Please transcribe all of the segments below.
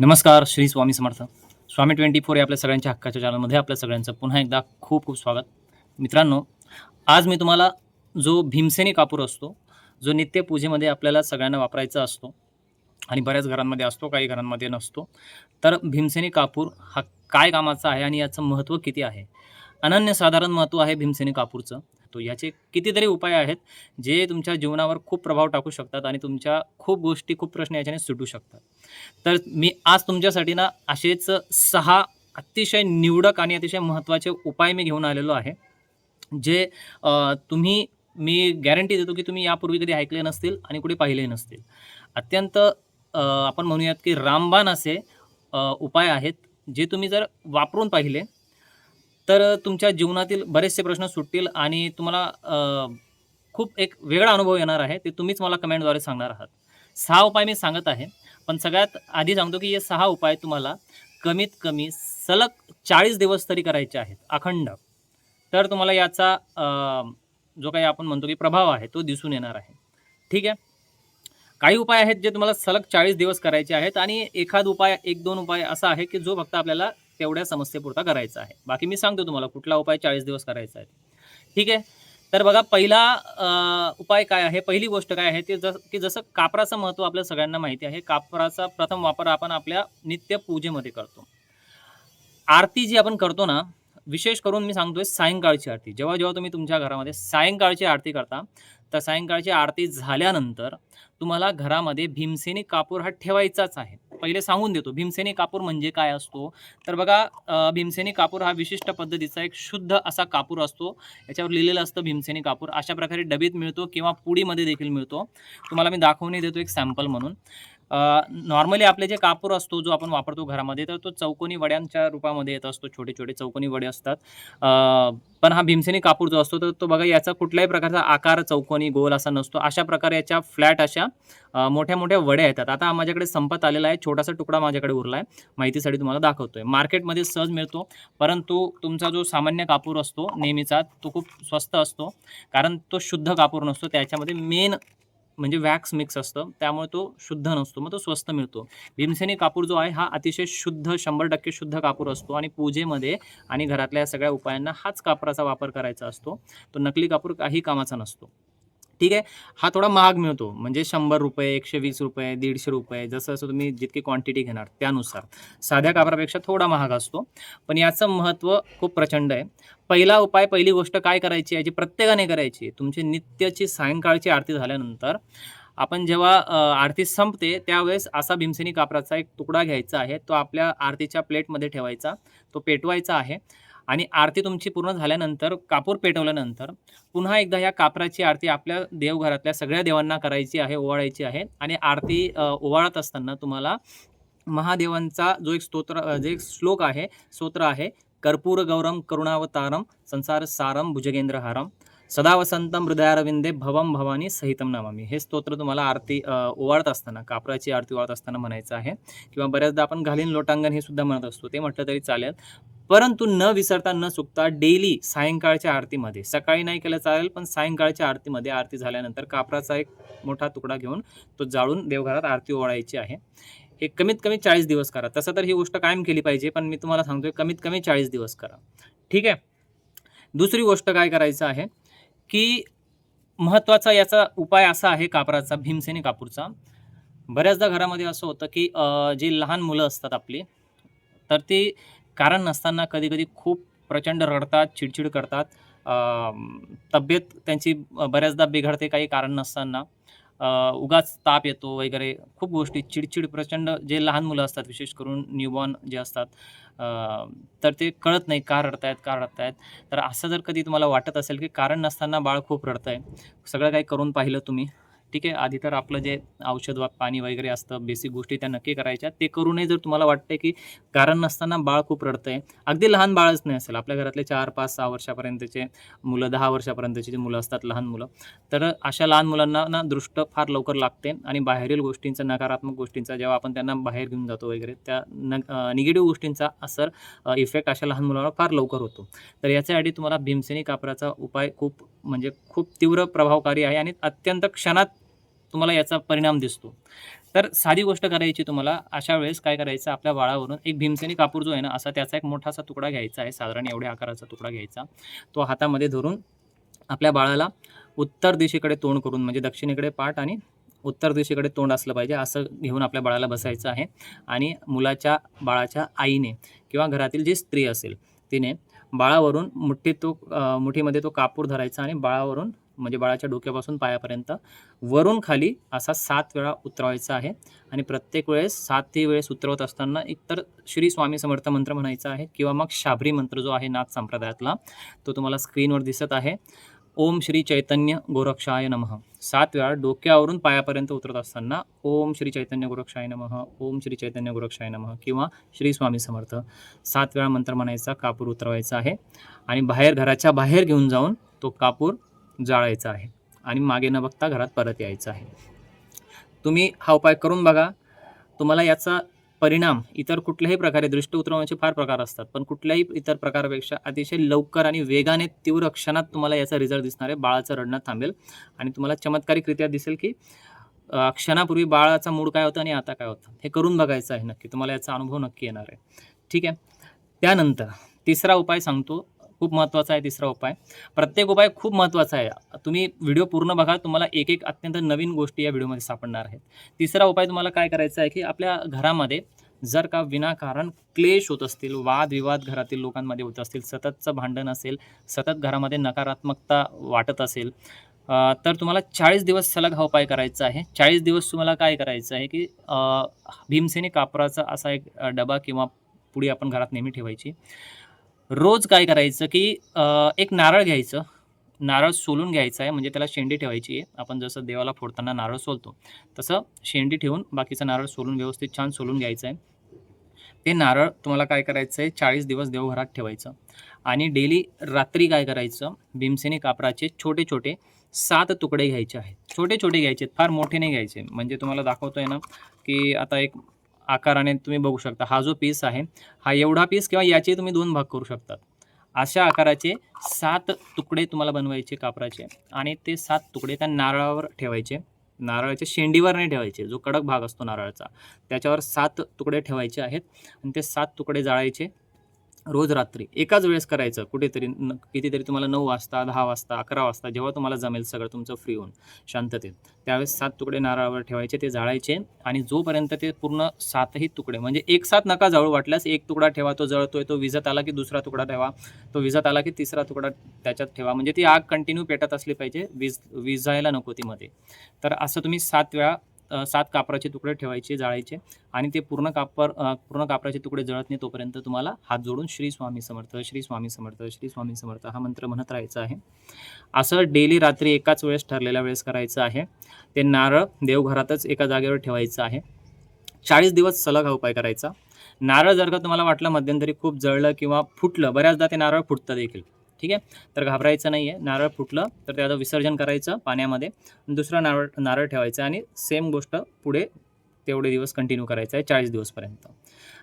नमस्कार Shri Swami Samarth. Swami twenty four या आपल्या सगळ्यांच्या हक्काच्या चॅनलमध्ये आपल्या सगळ्यांचं पुन्हा एकदा खूप खूप स्वागत. मित्रांनो आज मी तुम्हाला जो भीमसेनी कापूर असतो जो नित्यपूजेमध्ये आपल्याला सगळ्यांना वापरायचा असतो आणि बऱ्याच घरांमध्ये असतो काही घरांमध्ये नसतो तर भीमसेनी कापूर हा काय कामाचा आहे आणि याचं महत्त्व किती आहे? अनन्यसाधारण महत्त्व आहे भीमसेनी कापूरचं. तो याचे कितीतरी उपाय आहेत जे तुमच्या जीवनावर खूप प्रभाव टाकू शकतात आणि तुमच्या खूप गोष्टी खूप प्रश्न याच्याने सुटू शकतात. तर मी आज तुमच्यासाठी ना असेच सहा अतिशय निवडक आणि अतिशय महत्त्वाचे उपाय मी घेऊन आलेलो आहे जे तुम्ही मी गॅरंटी देतो की तुम्ही यापूर्वी कधी ऐकले नसतील आणि कुठे पाहिले नसतील. अत्यंत आपण म्हणूयात की रामबाण असे उपाय आहेत जे तुम्ही जर वापरून पाहिले तर तुमच्या जीवनातील बरेचसे प्रश्न सुटतील आणि तुम्हाला खूप एक वेगळा अनुभव येणार आहे. ते तुम्हीच मला कमेंटद्वारे सांगणार आहात. सहा उपाय मी सांगत आहे. पण सगळ्यात आधी सांगतो की हे सहा उपाय तुम्हाला कमीत कमी सलग चाळीस दिवस तरी करायचे आहेत. अखंड. तर तुम्हाला याचा जो काही आपण म्हणतो की प्रभाव आहे तो दिसून येणार आहे. ठीक आहे? काही उपाय आहेत जे तुम्हाला सलग चाळीस दिवस करायचे आहेत आणि एखाद उपाय एक दोन उपाय असा आहे की जो फक्त आपल्याला तेवढ्या समस्येपुरता करायचा आहे. बाकी मी सांगतो तुम्हाला कुठला उपाय चाळीस दिवस करायचा आहे. ठीक आहे? तर बघा पहिला उपाय काय आहे? पहिली गोष्ट काय आहे? ते जस की जसं कापराचं महत्त्व आपल्या सगळ्यांना माहिती आहे कापराचा प्रथम वापर आपण आपल्या नित्य पूजेमध्ये करतो. आरती जी आपण करतो ना विशेष करून मी सांगतोय सायंकाळची आरती. जेव्हा जेव्हा तुम्ही तुमच्या घरामध्ये सायंकाळची आरती करता तर सायंकाळची आरती झाल्यानंतर तुम्हाला घरामध्ये भीमसेनी कापूर हा ठेवायचाच आहे. पहिले सांगून देतो. भीमसेनी कापूर म्हणजे काय असतो? तर बघा भीमसेनी कापूर हा विशिष्ट पद्धतीचा एक शुद्ध असा कापूर असतो. याच्यावर लिहिलेलं असतं भीमसेनी कापूर. अशा प्रकारे डबीत मिळतो किंवा पुडीमध्ये देखील मिळतो. तुम्हाला मी दाखवून देतो एक सॅम्पल म्हणून. नॉर्मली आपले जे कापूर असतो जो आपण वापरतो घरामध्ये तर तो चौकोनी वड्यांच्या रूपामध्ये येत असतो. छोटे छोटे चौकोनी वडे असतात. पण हा भीमसेनी कापूर जो असतो तर तो बघा याचा कुठल्याही प्रकारचा आकार चौकोनी गोल असा नसतो. अशा प्रकारे याच्या फ्लॅट अशा मोठ्या मोठ्या वड्या येतात. आता माझ्याकडे संपत आलेला आहे. छोटासा तुकडा माझ्याकडे उरला आहे माहितीसाठी तुम्हाला दाखवतोय. मार्केटमध्ये सहज मिळतो परंतु तुमचा जो सामान्य कापूर असतो नेहमीचा तो खूप स्वस्त असतो. कारण तो शुद्ध कापूर नसतो. त्याच्यामध्ये मेन म्हणजे वॅक्स मिक्स असतं. त्यामुळे तो शुद्ध नसतो मग तो स्वस्त मिळतो. भीमसेनी कापूर जो आहे हा अतिशय शुद्ध शंभर टक्के शुद्ध कापूर असतो आणि पूजेमध्ये आणि घरातल्या सगळ्या उपायांना हाच कापराचा वापर करायचा असतो. तो नकली कापूर काही कामाचा नसतो. ठीक आहे? हा थोडा महाग मिळतो. म्हणजे शंभर रुपये एकशे वीस रुपये दीडशे रुपये जसं जसं तुम्ही जितकी क्वांटिटी घेणार त्यानुसार. साध्या कापरापेक्षा थोडा महाग असतो. पण याचं महत्त्व खूप प्रचंड आहे. पहिला उपाय पहिली गोष्ट काय करायची आहे जी प्रत्येकाने करायची. तुमची नित्याची सायंकाळची आरती झाल्यानंतर आपण जेव्हा आरती संपते त्यावेळेस असा भीमसेनी कापराचा एक तुकडा घ्यायचा आहे. तो आपल्या आरतीच्या प्लेटमध्ये ठेवायचा. तो पेटवायचा आहे. आणि आरती तुमची पूर्ण झाल्यानंतर कापूर पेटवल्यानंतर पुन्हा एकदा या कापराची आरती आपल्या देवघरातल्या सगळ्या देवांना करायची आहे ओवाळायची आहे आणि आरती ओवाळत असताना तुम्हाला महादेवांचा जो एक स्तोत्र जे एक श्लोक आहे स्तोत्र आहे कर्पूर गौरम करुणावतारम संसार सारम भुजगेंद्रहारम सदा वसंतम हृदयारविंदे भवम भवानी सहितम नमामी. हे स्तोत्र तुम्हाला आरती ओवाळत असताना कापराची आरती ओवाळत असताना म्हणायचं आहे. किंवा बऱ्याचदा आपण घालीन लोटांगण हे सुद्धा म्हणत असतो. ते म्हटलं तरी चालेल. परंतु न विसरता न चुकता डेली सायंकाळच्या आरतीमध्ये सकाळी नाही केलं चालेल पण सायंकाळच्या आरतीमध्ये आरती झाल्यानंतर कापराचा एक मोठा तुकडा घेऊन तो जाळून देवघरात आरती ओवाळायची आहे. हे कमीत कमी चाळीस दिवस करा. तसं तर ही गोष्ट कायम केली पाहिजे पण मी तुम्हाला सांगतोय कमीत कमी चाळीस दिवस करा. ठीक आहे? दुसरी गोष्ट काय करायचं आहे की महत्त्वाचा याचा उपाय असा आहे कापराचा भीमसेनी कापूरचा. बऱ्याचदा घरामध्ये असं होतं की जी लहान मुलं असतात आपली तर ती कारण नसताना कधीकधी खूप प्रचंड रडतात चिडचिड करतात. तब्येत त्यांची बऱ्याचदा बिघडते काही कारण नसताना. उगाच ताप येतो वगैरे खूप गोष्टी. चिडचिड प्रचंड जे लहान मुलं असतात विशेष करून न्यूबॉर्न जे असतात तर ते कळत नाही का रडतायत का रडतायत. तर असं जर कधी तुम्हाला वाटत असेल की कारण नसताना बाळ खूप रडतंय सगळं काही करून पाहिलं तुम्ही ठीक आहे. आधी तर आपलं जे औषध पाणी वगैरे असतं बेसिक गोष्टी त्या नक्की करायच्या. ते करूनही जर तुम्हाला वाटतंय की कारण नसताना बाळ खूप रडतं आहे अगदी लहान बाळच नाही असेल. आपल्या घरातले चार पाच सहा वर्षापर्यंतचे मुलं दहा वर्षापर्यंतचे जे मुलं असतात लहान मुलं तर अशा लहान मुलांना ना दृष्ट फार लवकर लागते आणि बाहेरील गोष्टींचा नकारात्मक गोष्टींचा जेव्हा आपण त्यांना बाहेर घेऊन जातो वगैरे त्या न निगेटिव्ह गोष्टींचा असर इफेक्ट अशा लहान मुलांना फार लवकर होतो. तर याच्यासाठी तुम्हाला भीमसेनी कापराचा उपाय खूप म्हणजे खूप तीव्र प्रभावकारी आहे आणि अत्यंत क्षणात तुम्हाला याचा परिणाम दिसतो. तर साधी गोष्ट करायची तुम्हाला अशा वेळेस काय करायचं आपल्या बाळावरून एक भीमसेनी कापूर जो आहे ना असा त्याचा एक मोठासा तुकडा घ्यायचा आहे साधारण एवढ्या आकाराचा तुकडा घ्यायचा. तो हातामध्ये धरून आपल्या बाळाला उत्तर दिशेकडे तोंड करून म्हणजे दक्षिणेकडे पाठ आणि उत्तर दिशेकडे तोंड असलं पाहिजे असं घेऊन आपल्या बाळाला बसायचं आहे. आणि मुलाच्या बाळाच्या आईने किंवा घरातील जी स्त्री असेल तिने बाळावरून मुठीत तो मुठीमध्ये तो कापूर धरायचा आणि बाळावरून म्हणजे बाळाच्या डोक्यापासून पायापर्यंत. वरून खाली असा सात वेळा उतरवायचा आहे. आणि प्रत्येक वेळेस सातही वेळेस उतरवत असताना एकतर श्री स्वामी समर्थ मंत्र म्हणायचा आहे किंवा मग शाबरी मंत्र जो आहे नाथ संप्रदायातला तो तुम्हाला स्क्रीनवर दिसत आहे. ओम श्री चैतन्य गोरक्षाय नमः. सात वेळा डोक्यावरून पायापर्यंत उतरत असताना ओम श्री चैतन्य गोरक्षाय नमः ओम श्री चैतन्य गोरक्षाय नमः किंवा श्री स्वामी समर्थ. सात वेळा मंत्र म्हणायचा कापूर उतरवायचा आहे. आणि बाहेर घराच्या बाहेर घेऊन जाऊन तो कापूर जाळायचं आहे आणि मागे न बघता घरात परत यायचं आहे. तुम्ही हा उपाय करून बघा. तुम्हाला याचा परिणाम इतर कुठल्याही प्रकारे दृष्ट उतरवण्याचे फार प्रकार असतात पण कुठल्याही इतर प्रकारापेक्षा अतिशय लवकर आणि वेगाने तीव्र क्षणात तुम्हाला याचा रिझल्ट दिसणार आहे. बाळाचं रडणं थांबेल आणि तुम्हाला चमत्कारिकरित्या दिसेल की क्षणापूर्वी बाळाचा मूड काय होता आणि आता काय होतं. हे करून बघायचं आहे नक्की. तुम्हाला याचा अनुभव नक्की येणार आहे. ठीक आहे. त्यानंतर तिसरा उपाय सांगतो. खूप महत्त्वाचा आहे तिसरा उपाय. प्रत्येक उपाय खूप महत्त्वाचा आहे. तुम्ही व्हिडिओ पूर्ण बघा तुम्हाला एक एक अत्यंत नवीन गोष्टी या व्हिडिओमध्ये सापडणार आहेत. तिसरा उपाय तुम्हाला काय करायचा आहे की आपल्या घरामध्ये जर का विनाकारण क्लेश होत असतील वादविवाद घरातील लोकांमध्ये होत असतील सततचं भांडण असेल सतत घरामध्ये नकारात्मकता वाटत असेल तर तुम्हाला चाळीस दिवस सलग हा उपाय करायचा आहे. चाळीस दिवस तुम्हाला काय करायचं आहे की भीमसेने भीमसेनी कापराचा असा एक डबा किंवा पुडी आपण घरात नेहमी ठेवायची. रोज काय करायचं की एक नारळ घ्यायचं. नारळ सोलून घ्यायचं आहे म्हणजे त्याला शेंडी ठेवायची आहे. आपण जसं देवाला फोडताना नारळ सोलतो तसं शेंडी ठेवून बाकीचं नारळ सोलून व्यवस्थित छान सोलून घ्यायचं आहे. ते नारळ तुम्हाला काय करायचं आहे चाळीस दिवस देवघरात ठेवायचं. आणि डेली रात्री काय करायचं भीमसेनी कापराचे छोटे छोटे सात तुकडे घ्यायचे आहेत. छोटे छोटे घ्यायचे फार मोठे नाही घ्यायचे. म्हणजे तुम्हाला दाखवतो आहे ना की आता एक आकाराने तुम्ही बघू शकता. हा जो पीस आहे हा एवढा पीस किंवा याचे तुम्ही दोन भाग करू शकतात. अशा आकाराचे सात तुकडे तुम्हाला बनवायचे कापराचे आणि ते सात तुकडे त्या नारळावर ठेवायचे. नारळाच्या शेंडीवर नाही ठेवायचे. जो कडक भाग असतो नारळाचा त्याच्यावर सात तुकडे ठेवायचे आहेत आणि ते सात तुकडे जाळायचे. रोज रात्री एकाच वेळेस करायचं. कुठेतरी न कितीतरी तुम्हाला नऊ वाजता दहा वाजता अकरा वाजता जेव्हा तुम्हाला जमेल सगळं तुमचं फ्री होऊन शांततेत. त्यावेळेस सात तुकडे नारळावर ठेवायचे ते जाळायचे आणि जोपर्यंत ते पूर्ण सातही तुकडे म्हणजे एक सात नका जळू वाटल्यास एक तुकडा ठेवा तो जळतोय तो विजत आला की दुसरा तुकडा ठेवा तो विजत आला की तिसरा तुकडा त्याच्यात ठेवा. म्हणजे ती आग कंटिन्यू पेटत असली पाहिजे वीज विजायला नको ती मध्ये. तर असं तुम्ही सात वेळा सात कापराचे तुकडे ठेवायचे जाळायचे आणि ते पूर्ण कापर पूर्ण कापराचे तुकडे जळत नाही तोपर्यंत तुम्हाला हात जोडून श्री स्वामी समर्थ श्री स्वामी समर्थ श्री स्वामी समर्थ हा मंत्र म्हणत राहायचा आहे. असं डेली रात्री एकाच वेळेस ठरलेल्या वेळेस करायचं आहे. ते नारळ देवघरातच एका जागेवर ठेवायचं आहे. चाळीस दिवस सलग हा उपाय करायचा. नारळ जर का तुम्हाला वाटलं मध्यंतरी खूप जळलं किंवा फुटलं बऱ्याचदा ते नारळ फुटतं देखील. ठीक आहे? तर घाबरायचं नाही आहे नारळ फुटलं तर त्याचं विसर्जन करायचं पाण्यामध्ये. दुसरा नारळ नारळ ठेवायचं आणि सेम गोष्ट पुढे तेवढे दिवस कंटिन्यू करायचं आहे चाळीस दिवसपर्यंत.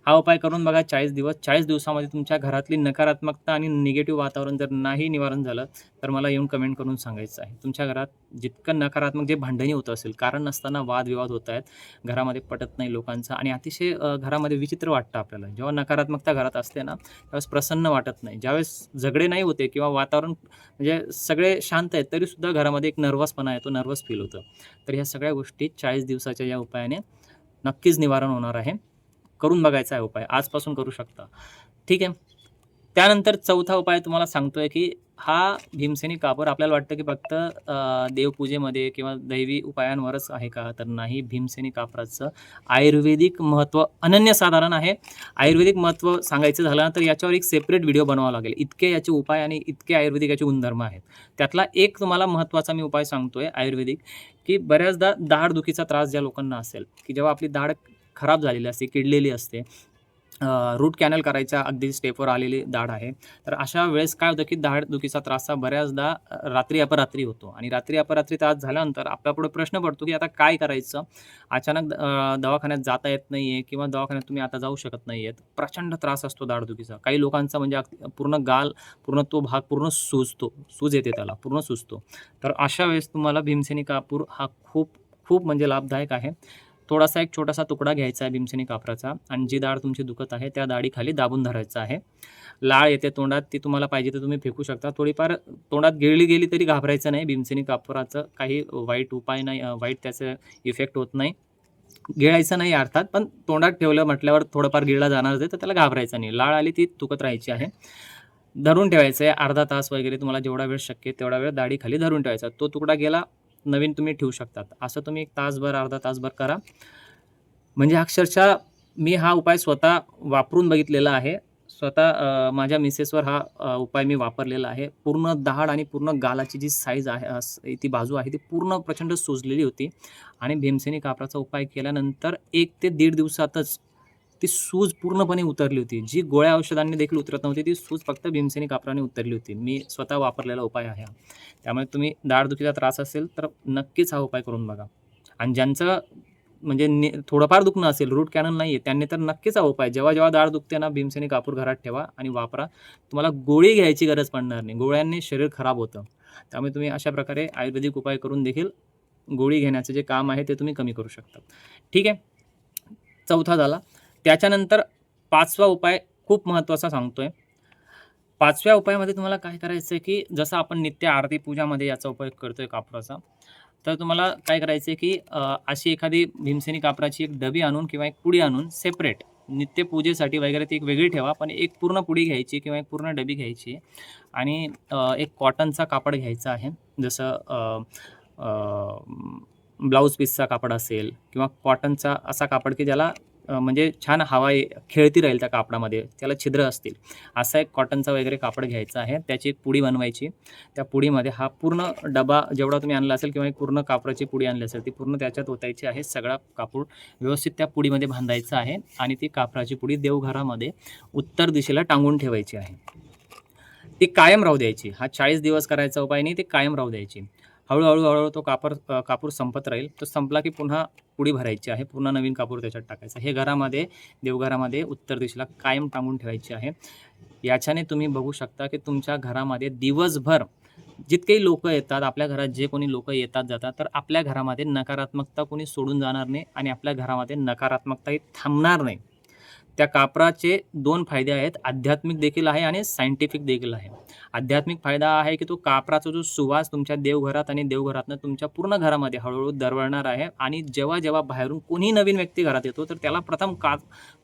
हा उपाय करून बघा चाळीस दिवस चाळीस दिवसामध्ये तुमच्या घरातली नकारात्मकता आणि निगेटिव्ह वातावरण जर नाही निवारण झालं तर मला येऊन कमेंट करून सांगायचं आहे. तुमच्या घरात जितकं नकारात्मक जे भांडणी होत असेल कारण नसताना वादविवाद होत आहेत घरामध्ये पटत नाही लोकांचा आणि अतिशय घरामध्ये विचित्र वाटतं आपल्याला. जेव्हा नकारात्मकता घरात असते ना त्यावेळेस प्रसन्न वाटत नाही. ज्यावेळेस झगडे नाही होते किंवा वातावरण म्हणजे सगळे शांत आहेत तरीसुद्धा घरामध्ये एक नर्वसपणा येतो नर्वस फील होतं. तर ह्या सगळ्या गोष्टी चाळीस दिवसाच्या या उपायाने नक्कीच निवारण होणार आहे. करून बघायचा आहे उपाय आजपासून करू शकता. ठीक आहे? त्यानंतर चौथा उपाय तुम्हाला सांगतोय की हा भीमसेनी कापूर आपल्याला वाटतं की फक्त देवपूजेमध्ये किंवा दैवी उपायांवरच आहे का? तर नाही भीमसेनी कापराचं आयुर्वेदिक महत्त्व अनन्यसाधारण आहे. आयुर्वेदिक महत्त्व सांगायचं झालं तर याच्यावर एक सेपरेट व्हिडिओ बनवावा लागेल. इतके याचे उपाय आणि इतके आयुर्वेदिक याचे गुणधर्म आहेत. त्यातला एक तुम्हाला महत्त्वाचा मी उपाय सांगतोय आयुर्वेदिक की बऱ्याचदा दाढ दुखीचा त्रास ज्या लोकांना असेल की जेव्हा आपली दाढ खराब झालेली असते किडलेली असते. रूट कॅनल करायच्या अगदी स्टेपवर आलेली दाढ आहे. तर अशा वेळेस काय होतं की दाढदुखीचा त्रास हा बऱ्याचदा रात्री अपरात्री होतो. आणि रात्री अपरात्री त्रास झाल्यानंतर आपल्यापुढे प्रश्न पडतो की आता काय करायचं? अचानक दवाखान्यात जाता येत नाही आहे किंवा दवाखान्यात तुम्ही आता जाऊ शकत नाही आहेत प्रचंड त्रास असतो दाढदुखीचा काही लोकांचा म्हणजे पूर्ण गाल पूर्ण तो भाग पूर्ण सुजतो. सूज येते त्याला पूर्ण सुजतो. तर अशा वेळेस तुम्हाला भीमसेनी कापूर हा खूप खूप म्हणजे लाभदायक आहे. थोडासा एक छोटासा तुकडा घ्यायचा आहे भीमसेनी कापराचा. आणि जी दाढ तुमची दुखत आहे त्या दाढीखाली दाबून धरायचं आहे. लाळ येते तोंडात ती तुम्हाला पाहिजे तर तुम्ही फेकू शकता. थोडीफार तोंडात गिळली गेली तरी घाबरायचं नाही. भीमसेनी कापराचं काही वाईट उपाय नाही वाईट त्याचं इफेक्ट होत नाही. गिळायचं नाही अर्थात पण तोंडात ठेवलं म्हटल्यावर थोडंफार गिळला जाणार तर त्याला घाबरायचं नाही. लाळ आली ती तुकत राहायची आहे. धरून ठेवायचं आहे. अर्धा तास वगैरे तुम्हाला जेवढा वेळ शक्य तेवढा वेळ दाढीखाली धरून ठेवायचा. तो तुकडा गेला नवीन तुम्ही ठेवू शकतात. असं तुम्ही एक तासभर अर्धा तासभर करा. म्हणजे अक्षरशः मी हा उपाय स्वतः वापरून बघितलेला आहे. स्वतः माझ्या मिसेसवर हा उपाय मी वापरलेला आहे. पूर्ण दहाड आणि पूर्ण गालाची जी साईज आहे ती बाजू आहे ती पूर्ण प्रचंड सोजलेली होती. आणि भीमसेनी कापराचा उपाय केल्यानंतर एक ते दीड दिवसातच ती सूज पूर्णपणे उतरली होती. जी गोळ्या औषधांनी देखील उतरत नव्हती ती सूज फक्त भीमसेनी कापराने उतरली होती. मी स्वतः वापरलेला उपाय आहे त्यामुळे तुम्ही दाढदुखीचा त्रास असेल तर नक्कीच हा उपाय करून बघा. आणि ज्यांचं म्हणजे ने थोडंफार दुखणं असेल रूट कॅनल नाही आहे त्यांनी तर नक्कीच हा उपाय जेव्हा जेव्हा दाढ दुखते ना भीमसेनी कापूर घरात ठेवा आणि वापरा. तुम्हाला गोळी घ्यायची गरज पडणार नाही. गोळ्यांनी शरीर खराब होतं. त्यामुळे तुम्ही अशा प्रकारे आयुर्वेदिक उपाय करून देखील गोळी घेण्याचं जे काम आहे ते तुम्ही कमी करू शकता. ठीक आहे? चौथा झाला. त्याच्यानंतर पाचवा उपाय खूप महत्त्वाचा सांगतोय. पाचव्या उपायामध्ये तुम्हाला काय करायचं आहे की जसं आपण नित्य आरती पूजामध्ये याचा उपयोग करतोय कापराचा तर तुम्हाला काय करायचं आहे की अशी एखादी भीमसेनी कापराची एक डबी आणून किंवा एक पुडी आणून सेपरेट नित्य पूजेसाठी वगैरे ती एक वेगळी ठेवा पण एक पूर्ण पुडी घ्यायची किंवा एक पूर्ण डबी घ्यायची आणि एक कॉटनचा कापड घ्यायचा आहे. जसं ब्लाऊज पीसचा कापड असेल किंवा कॉटनचा असा कापड की ज्याला म्हणजे छान हवा खेळती राहील त्या कापडामध्ये त्याला छिद्र असतील. असा एक कॉटनचा वगैरे कापड घ्यायचा आहे. त्याची एक पुडी बनवायची. त्या पुडीमध्ये हा पूर्ण डबा जेवढा तुम्ही आणला असेल किंवा एक पूर्ण कापडाची पुडी आणली असेल ती पूर्ण त्याच्यात ओतायची आहे. सगळा कापूर व्यवस्थित त्या पुडीमध्ये बांधायचा आहे आणि ती कापराची पुडी देवघरामध्ये उत्तर दिशेला टांगून ठेवायची आहे. ती कायम राहू द्यायची. हा चाळीस दिवस करायचा उपाय नाही ती कायम राहू द्यायची. हळूहळू हळूहळू तो कापर कापूर संपत राहील. तो संपला की पुन्हा उडी भरायची आहे. पुन्हा नवीन कापूर त्याच्यात टाकायचा हे घरामध्ये देवघरामध्ये उत्तर दिशेला कायम टांगून ठेवायची आहे. याच्याने तुम्ही बघू शकता की तुमच्या घरामध्ये दिवसभर जितकेही लोक येतात आपल्या घरात जे कोणी लोक येतात जातात तर आपल्या घरामध्ये नकारात्मकता कोणी सोडून जाणार नाही आणि आपल्या घरामध्ये नकारात्मकताही थांबणार नाही. त्या कापराचे दोन फायदे आहेत. आध्यात्मिक देखील आहे आणि सायंटिफिक देखील आहे. आध्यात्मिक फायदा आहे की तो कापराचा जो सुवास तुमच्या देवघरात आणि देवघरातनं तुमच्या पूर्ण घरामध्ये हळूहळू दरवळणार आहे आणि जेव्हा जेव्हा बाहेरून कोणी नवीन व्यक्ती घरात येतो तर त्याला प्रथम का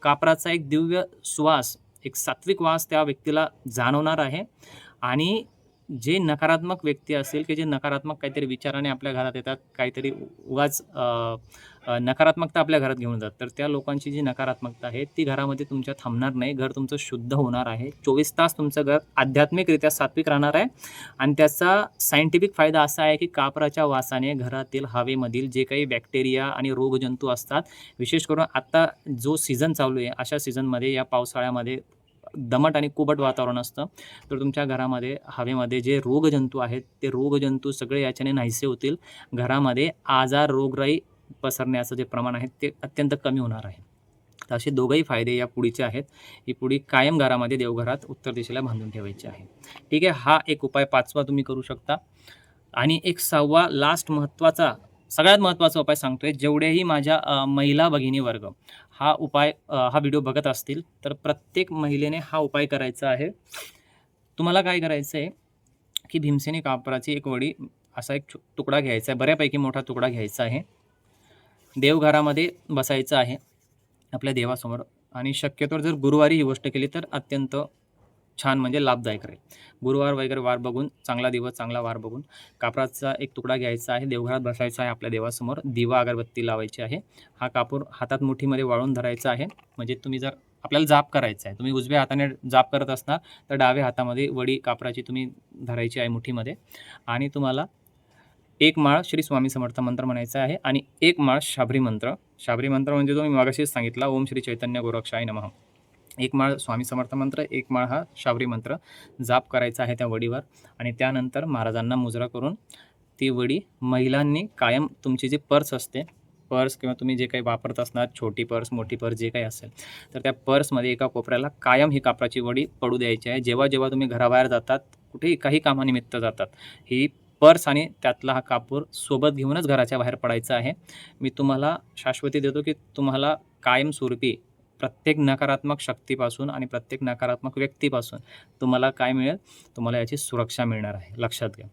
कापराचा एक दिव्य सुवास एक सात्विक वास त्या व्यक्तीला जाणवणार आहे. आणि जे नकारात्मक व्यक्ती असेल की जे नकारात्मक काहीतरी विचाराने आपल्या घरात येतात काहीतरी उगाच नकारात्मकता आपल्या घरात घेऊन जातात. तर त्या लोकांची जी नकारात्मकता आहे ती घरामध्ये तुमच्या थांबणार नाही. घर तुमचं शुद्ध होणार आहे. चोवीस तास तुमचं घर आध्यात्मिकरित्या सात्विक राहणार आहे. आणि त्याचा सायंटिफिक फायदा असा आहे की कापराच्या वासाने घरातील हवेमधील जे काही बॅक्टेरिया आणि रोगजंतू असतात विशेष करून आत्ता जो सीझन चालू आहे अशा सीझनमध्ये या पावसाळ्यामध्ये दमट आणि कुबट वातावरण असतं. तर तुमच्या घरामध्ये हवेमध्ये जे रोगजंतू आहेत ते रोगजंतू सगळे याच्याने नाहीसे होतील. घरामध्ये आजार रोगराई पसरण्याचं जे प्रमाण आहे ते अत्यंत कमी होणार आहे. तर असे दोघंही फायदे या पुडीचे आहेत. ही पुडी कायम घरामध्ये देवघरात उत्तर दिशेला बांधून ठेवायची आहे. ठीक आहे हा एक उपाय पाचवा तुम्ही करू शकता. आणि एक सहावा लास्ट महत्त्वाचा सगळ्यात महत्त्वाचा उपाय सांगतोय. जेवढेही माझ्या महिला भगिनी वर्ग हा उपाय हा व्हिडिओ बघत असतील तर प्रत्येक महिलेने हा उपाय करायचा आहे. तुम्हाला काय करायचं आहे की भीमसेनी कापराची एक वडी असा एक तुकडा घ्यायचा आहे. बऱ्यापैकी मोठा तुकडा घ्यायचा आहे. देवघरामध्ये बसायचं आहे आपल्या देवासमोर. आणि शक्यतोवर जर गुरुवारी ही गोष्ट केली तर अत्यंत छान म्हणजे लाभदायक राहील. गुरुवार वगैरे वार बघून चांगला दिवस चांगला वार बघून कापराचा एक तुकडा घ्यायचा आहे देवघरात बसायचा आहे आपल्या देवासमोर दिवा अगरबत्ती लावायची आहे हा कापूर हातात मुठीमध्ये वाळून धरायचा आहे. म्हणजे तुम्ही जर आपल्याला जाप करायचा आहे तुम्ही उजव्या हाताने जाप करत असणार तर डाव्या हातामध्ये वडी कापराची तुम्ही धरायची आहे मुठीमध्ये. आणि तुम्हाला एक माळ श्री स्वामी समर्थ मंत्र म्हणायचा आहे आणि एक माळ शाबरी मंत्र. शाबरी मंत्र म्हणजे जो मी मागाशीच सांगितला ओम श्री चैतन्य गोरक्षाय नमः. एक माळ स्वामी समर्थ मंत्र एक माळ हा शाबरी मंत्र. जाप करायचा आहे त्या वडीवर आणि त्यानंतर महाराजांना मुजरा करून ती वडी महिलांनी कायम तुमची जी पर्स असते पर्स किंवा तुम्ही जे काही वापरत असणार छोटी पर्स मोठी पर्स जे काही असेल तर त्या पर्समध्ये एका कोपऱ्याला कायम ही कापराची वडी पडू द्यायची आहे. जेव्हा जेव्हा तुम्ही घराबाहेर जातात कुठेही काही कामानिमित्त जातात ही पर्स आणि त्यातला हा कापूर सोबत घेऊनच घराच्या बाहेर पडायचं आहे. मी तुम्हाला शाश्वती देतो की तुम्हाला कायमस्वरूपी प्रत्येक नकारात्मक शक्तीपासून आणि प्रत्येक नकारात्मक व्यक्तीपासून तुम्हाला काय मिळेल? तुम्हाला याची सुरक्षा मिळणार आहे. लक्षात घ्या.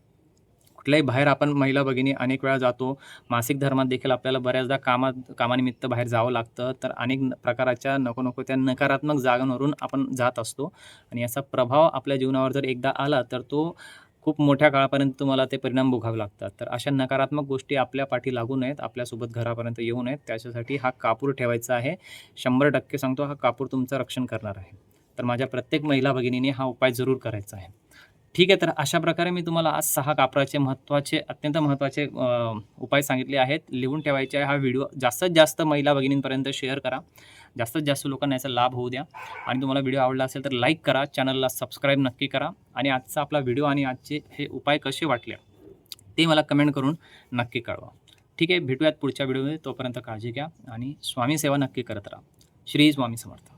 कुठल्याही बाहेर आपण महिला भगिनी अनेक वेळा जातो. मासिक धर्मात देखील आपल्याला बऱ्याचदा कामात कामानिमित्त बाहेर जावं लागतं. तर अनेक न- नको नको त्या नकारात्मक जागांवरून आपण जात असतो. आणि याचा प्रभाव आपल्या जीवनावर जर एकदा आला तर तो खूप मोठ्या काळापर्यंत तुम्हाला ते परिणाम भोगावे लागतात. तर अशा नकारात्मक गोष्टी आपल्या पाठी लागू नयेत आपल्यासोबत घरापर्यंत येऊ नयेत. त्याच्यासाठी हा कापूर ठेवायचा आहे. शंभर टक्के सांगतो हा कापूर तुमचं रक्षण करणार आहे. तर माझ्या प्रत्येक महिला भगिनीने हा उपाय जरूर करायचा आहे. ठीक आहे तर अशा प्रकारे मी तुम्हाला आज सहा कापराचे महत्त्वाचे अत्यंत महत्त्वाचे उपाय सांगितले आहेत. लिहून ठेवायचे आहे. हा व्हिडिओ जास्तीत जास्त महिला भगिनींपर्यंत शेअर करा. जास्तीत जास्त लोकांना याचा लाभ होऊ द्या. आणि तुम्हाला व्हिडिओ आवडला असेल तर लाईक करा चॅनलला सबस्क्राईब नक्की करा. आणि आजचा आपला व्हिडिओ आणि आजचे हे उपाय कसे वाटले ते मला कमेंट करून नक्की कळवा. ठीक आहे भेटूयात पुढच्या व्हिडिओमध्ये. तोपर्यंत काळजी घ्या आणि स्वामी सेवा नक्की करत राहा. श्री स्वामी समर्थ.